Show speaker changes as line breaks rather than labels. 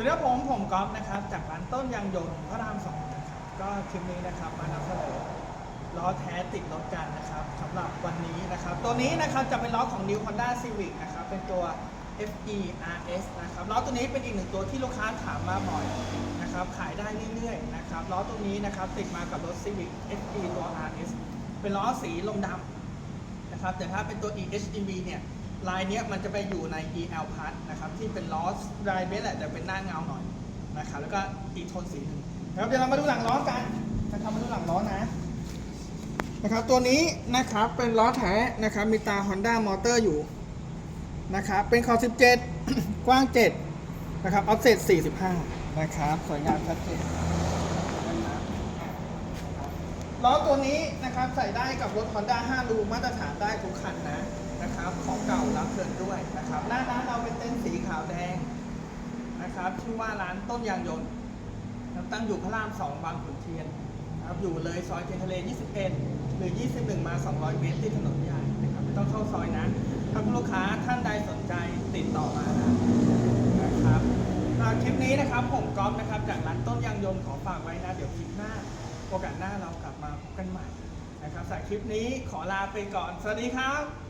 วัสดีครับผมผมก๊อฟนะครับ จากร้านต้นยางยนต์พระรามสองนะครับก็คลิปนี้นะครับมานำเสนอล้อแท้ติดรถกันนะครับสำหรับวันนี้นะครับ ตัวนี้นะครับจะเป็นล้อของ New Honda Civic นะครับ เป็นตัว FE RS นะครับล้อตัวนี้เป็นอีกหนึ่งตัวที่ลูกค้าถามมาบ่อยนะครับ ขายได้เรื่อยๆนะครับล้อตัวนี้นะครับติดมากับรถ Civic FE ตัว RS เป็นล้อสีลมดำนะครับแต่ถ้าเป็นตัว EHEV เนี่ย ลายเนี้ยมันจะไปอยู่ใน EL Plus นะครับที่เป็นล้อลายเบสแหละแต่เป็นหน้าเงาหน่อยนะครับแล้วก็อีกโทนสีหนึ่งนะครับเดี๋ยวเรามาดูหลังล้อกันนะครับมาดูหลังล้อนะนะครับตัวนี้นะครับเป็นล้อแท้นะครับมีตา Honda Motor อยู่นะครับเป็นขอบ17 กว้าง 7 นะครับออฟเซต45 นะครับ สวยงามชัดเจนล้อตัวนี้นะครับใส่ได้กับรถ Honda 5รูมาตรฐานได้ทุกคันนะนะครับของ รับเทิร์นด้วยนะครับหน้าร้านเราเป็นเต็นท์สีขาวแดงนะครับชื่อว่าร้านต้นยางยนต์นะครับตั้งอยู่พระราม2บางขุนเทียนครับอยู่เลยซอยเทียนทะเล 21 หรือ 21 มา 200 เมตรที่ถนนใหญ่นะครับไม่ต้องเข้าซอยนะถ้าลูกค้าท่านใดสนใจติดต่อมานะนะครับคลิปนี้นะครับผมก๊อฟนะครับ จากร้านต้นยางยนต์ขอฝากไว้นะ เดี๋ยวคลิปหน้าโอกาสหน้าเรากลับมาพบกันใหม่นะครับสำหรับคลิปนี้ขอลาไปก่อน สวัสดีครับ